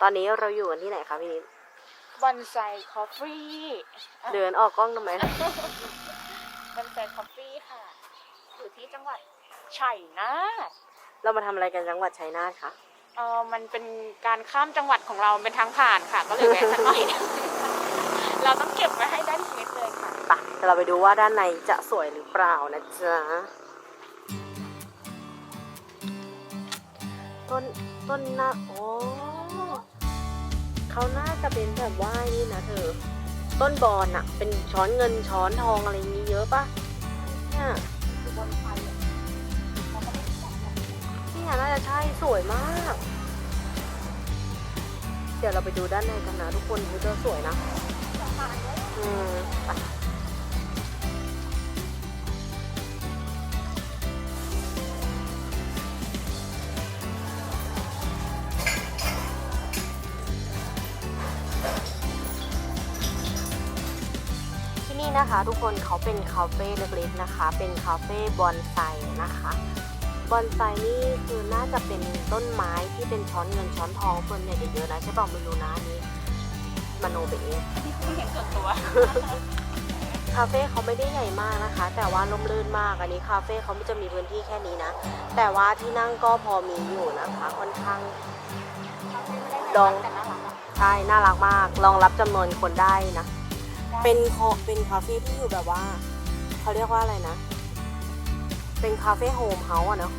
ตอนนี้เราอยู่กันที่ไหนคะพี่นิดบอนไซคอฟฟี่เดินออกกล้องทำไม บอนไซคอฟฟี่ค่ะ อยู่ที่จังหวัดชัยนาทเรามาทำอะไรกันจังหวัดชัยนาทคะ เออมันเป็นการข้ามจังหวัดของเราเป็นทางผ่านค่ะ ก็เลยแวะสักหน่อย เราต้องเก็บไว้ให้ได้ทุกเม็ดเลยค่ะ ไปเดี๋ยวเราไปดูว่าด้านในจะสวยหรือเปล่านะจ๊ะ ต้นต้นน่าโอ้ เขาน่าจะเป็นแบบว่านี่นะเธอ ต้นบอนอะเป็นช้อนเงินช้อนทองอะไรอย่างนี้เยอะปะเนี่ยเนี่ยน่าจะใช่สวยมาก เดี๋ยวเราไปดูด้านในกันนะทุกคนดูเธอสวยนะอืมไป นี่นะคะทุกคนเขาเป็นคาเฟ่เล็กๆนะคะ เป็นคาเฟ่บอนไซนะคะบอนไซนี่คือน่าจะเป็นต้นไม้ที่เป็นช้อนเงินช้อนทองส่วนใหญ่จะเยอะนะใช่เปล่าไม่รู้นะอันนี้มโนไปเองที่คุณเห็นส่วนตัวคาเฟ่เขาไม่ได้ใหญ่มากนะคะ แต่ว่าร่มรื่นมากอันนี้คาเฟ่เขาไม่จะมีพื้นที่แค่นี้นะ แต่ว่าที่นั่งก็พอมีอยู่นะคะ ค่อนข้างลองแต่น่ารักอะใช่น่ารักมากรองรับจำนวนคนได้นะ เป็นคอเป็นคาเฟ่ที่อยู่แบบว่าเขาเรียกว่าอะไรนะ เป็นคาเฟ่โฮมเฮาส์อะเนาะ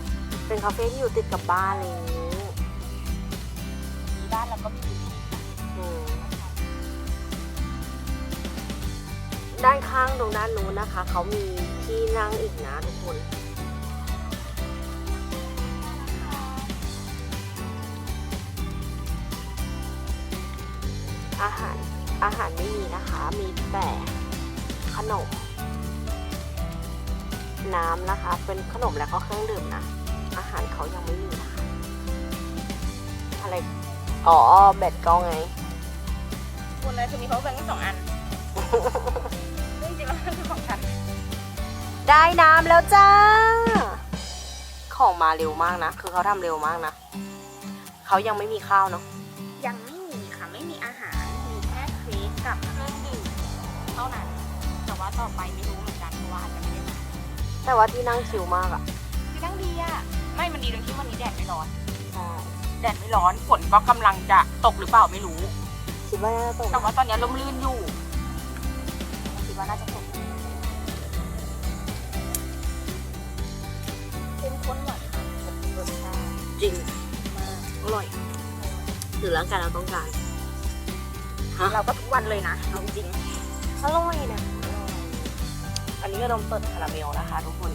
เป็นคาเฟ่ที่อยู่ติดกับบ้านอะไรอย่างนี้มีบ้านแล้วก็มีด้านข้างตรงด้านนู้นนะคะ เขามีที่นั่งอีกนะทุกคน อาหาร อาหารไม่มีนะคะ มีแต่ขนม น้ำนะคะ เป็นขนมแล้วก็เครื่องดื่มนะ อาหารเขายังไม่มีนะคะ อะไร อ๋อแบตก็ไงคุณนะคือมีเขาแบ่งกันสองอันจริงๆแล้วเป็นของฉัน ได้น้ำแล้วจ้า ของมาเร็วมากนะ คือเขาทำเร็วมากนะ เขายังไม่มีข้าวเนาะ ยังไม่มีค่ะ ไม่มีอาหารมีแค่เค้ กกับเครื่องดื่มเท่านั้น แต่ว่าต่อไปไม่รู้เหมือนกันเพราะว่าอาจจะไม่ได้มาแต่ว่าที่นั่งชิลมากอะคือนั่งดีอะไม่มันดีตรงที่วันนี้แดดไม่ร้อน แดดไม่ร้อนฝนก็กำลังจะตกหรือเปล่าไม่รู้ คิดว่าน่าจะตกแต่ว่าตอนนี้ร่มรื่นอยู่คิดว่าน่าจะตกเป็นคนหวานรสชาติจริงมากอร่อยหรือร่างกายเราต้องการฮะ เราก็ทุกวันเลยนะเอาจริงอร่อยนะอันนี้ก็นมสดคาราเมลนะคะทุกคน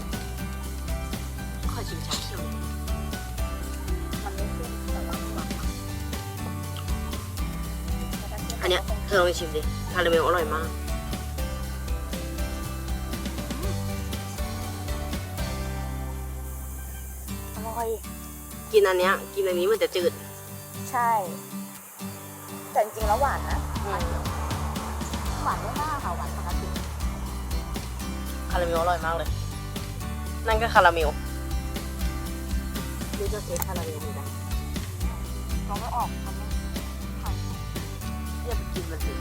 ขอชิมชาเขียวหน่อยมันไม่คุ้มแต่ว่าหวานอันเนี้ยเธอลองชิมดิคาราเมลอร่อยมากอร่อย กินอันเนี้ยกินอันนี้มันจะจืด ใช่ แต่จริงๆแล้วหวานนะหวานไม่มากค่ะหวานปกติคาราเมลอร่อยมากเลย นั่นก็คาราเมลนี่ก็เค้กคาราเมลเหมือนกันเราไม่ออกทำไม่ทันอย่าไปกินมันสิ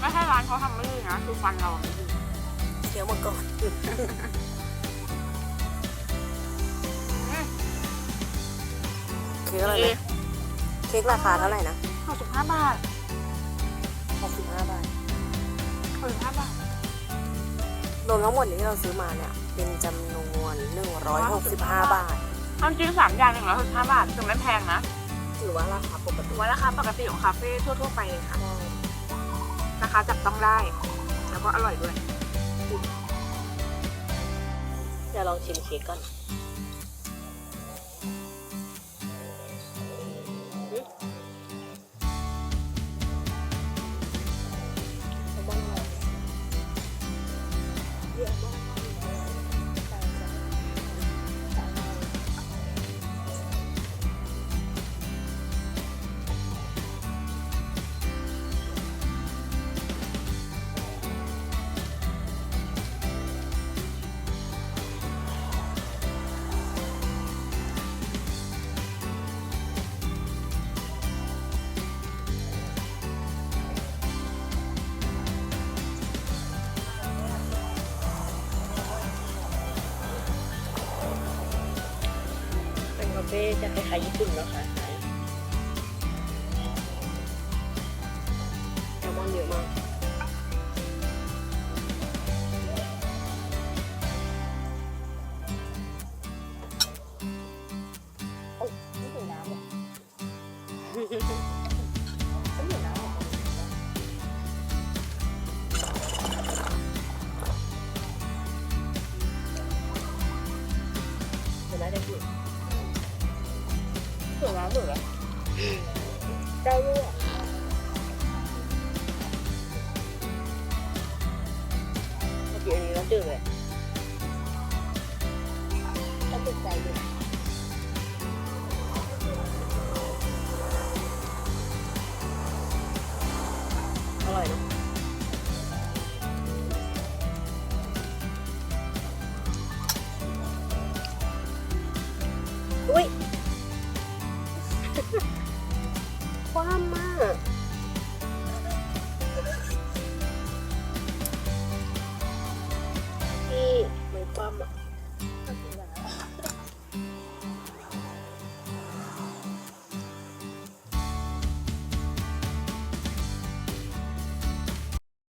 ไม่ใช่ร้านเขาทำไม่ดีนะคือฟันเราไม่ดีเคี้ยวมาก่อนเค้กอะไรนะ เค้กราคาเท่าไหร่นะหกสิบห้าบาท65บาทหกสิบห้าบาท รวมทั้งหมดที่เราซื้อมาเนี่ย เป็นจำนวน165 บาทเอาจริงสามอย่างหนึ่งร้อยหกสิบห้าบาทถึงไม่แพงนะถือว่าราคาปกติถือว่าราคาปกติของคาเฟ่ทั่วๆไปเลยค่ะราคาจับต้องได้ แล้วก็อร่อยด้วย เดี๋ยวลองชิมเค้กก่อน จะคล้ายๆญี่ปุ่นเนาะค่ะแซลมอนเยอะมากไม่ถึงน้ำเลยไม่ถึงน้ำ เจ้ารั่วเมื่อกี้อันนี้เร করলাম